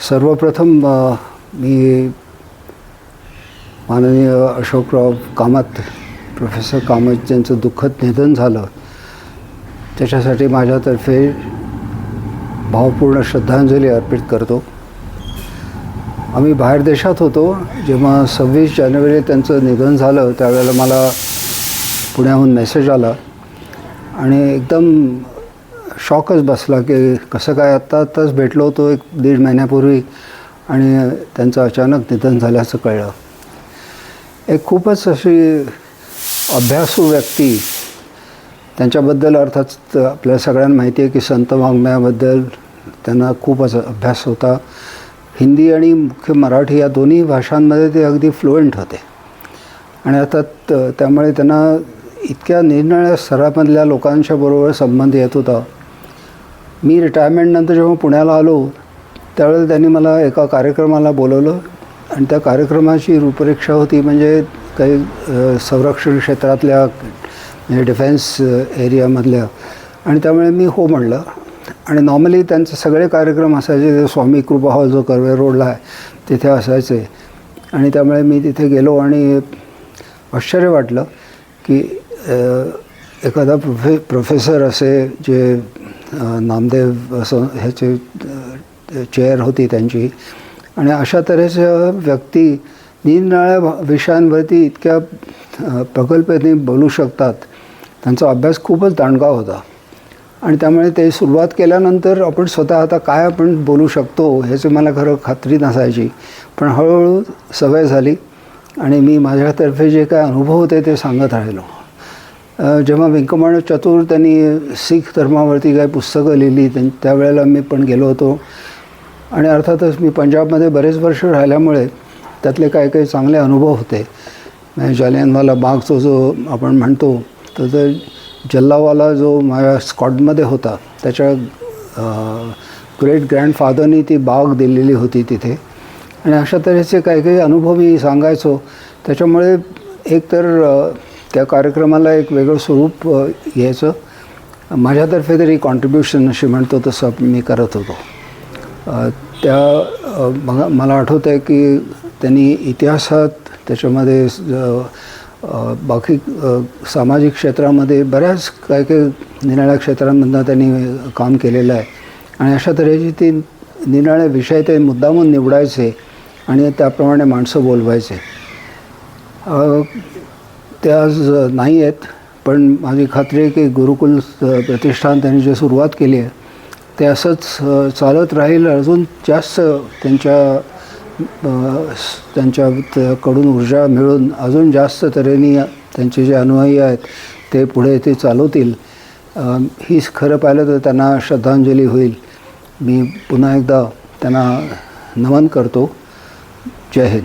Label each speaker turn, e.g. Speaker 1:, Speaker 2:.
Speaker 1: सर्वप्रथम मी माननीय अशोकराव कामत प्रोफेसर कामत यांचं दुःखद निधन झालं. त्याच्यासाठी माझ्यातर्फे भावपूर्ण श्रद्धांजली अर्पित करतो. आम्ही बाहेर देशात होतो. जेव्हा सव्वीस जानेवारी त्यांचं निधन झालं त्यावेळेला मला पुण्याहून मेसेज आला. आणि एकदम शॉकच बसला की कसं काय आत्ता आत्ताच भेटलो होतो एक दीड महिन्यापूर्वी आणि त्यांचं अचानक निधन झाल्याचं कळलं. एक खूपच अशी अभ्यासू व्यक्ती त्यांच्याबद्दल अर्थात आपल्या सगळ्यांना माहिती आहे की संत वाङ्मयाबद्दल त्यांना खूपच अभ्यास होता. हिंदी आणि मुख्य मराठी या दोन्ही भाषांमध्ये ते अगदी फ्लुएंट होते. आणि अर्थात त्यामुळे त्यांना इतक्या निरनिळ्या स्तरामधल्या लोकांच्या बरोबर संबंध येत होता. मी रिटायरमेंटनंतर जेव्हा पुण्याला आलो त्यावेळेला त्यांनी मला एका कार्यक्रमाला बोलवलं आणि त्या कार्यक्रमाची रूपरेषा होती म्हणजे काही संरक्षण क्षेत्रातल्या म्हणजे डिफेन्स एरियामधल्या आणि त्यामुळे मी हो म्हणलं. आणि नॉर्मली त्यांचे सगळे कार्यक्रम असायचे स्वामी कृपा हॉल जो कर्वे रोडला आहे तिथे असायचे. आणि त्यामुळे मी तिथे गेलो आणि आश्चर्य वाटलं की एखादा प्रोफे प्रोफेसर असे जे नामदेव असं ह्याचे चेअर होती त्यांची. आणि अशा तऱ्हेच्या व्यक्ती निरनिराळ्या भा- विषयांवरती इतक्या प्रकल्पेने बोलू शकतात. त्यांचा अभ्यास खूपच दांडगा होता. आणि त्यामुळे ते सुरुवात केल्यानंतर आपण स्वतः आता काय आपण बोलू शकतो ह्याची मला खरं खात्री नसायची. पण हळूहळू सवय झाली आणि मी माझ्यातर्फे जे काय अनुभव होते ते सांगत राहिलो. जेव्हा व्यंकमाण चतुर त्यांनी सिख धर्मावरती काही पुस्तकं लिहिली त्यां त्यावेळेला मी पण गेलो होतो. आणि अर्थातच मी पंजाबमध्ये बरेच वर्ष राहिल्यामुळे त्यातले काही काही चांगले अनुभव होते. म्हणजे जालियनवाला बागचा जो आपण म्हणतो तर ते जल्लावाला जो माझ्या स्कॉटमध्ये होता त्याच्या ग्रेट ग्रँडफादरनी ती बाग दिलेली होती तिथे. आणि अशा तऱ्हेचे काही काही अनुभव मी सांगायचो. त्याच्यामुळे एकतर त्या कार्यक्रमाला एक वेगळं स्वरूप यायचं. माझ्यातर्फे तरी कॉन्ट्रीब्युशन अशी म्हणतो तसं मी करत होतो. त्या मला मला आठवतं आहे की त्यांनी इतिहासात त्याच्यामध्ये बाकी सामाजिक क्षेत्रामध्ये बऱ्याच काही काही निराळ्या क्षेत्रांमधनं त्यांनी काम केलेलं आहे. आणि अशा तऱ्हेची ती निराळे विषय ते मुद्दामून निवडायचे आणि त्याप्रमाणे माणसं बोलवायचे. ते आज नाही आहेत. पण माझी खात्री आहे की गुरुकुल प्रतिष्ठान त्यांनी जे सुरुवात केली आहे ते असंच चालत राहील. अजून जास्त त्यांच्या त्यांच्याकडून ऊर्जा मिळून अजून जास्त तऱ्हेने त्यांचे जे अनुयायी आहेत ते पुढे ते चालवतील. हीच खरं पाहिलं तर त्यांना श्रद्धांजली होईल. मी पुन्हा एकदा त्यांना नमन करतो. जय हिंद.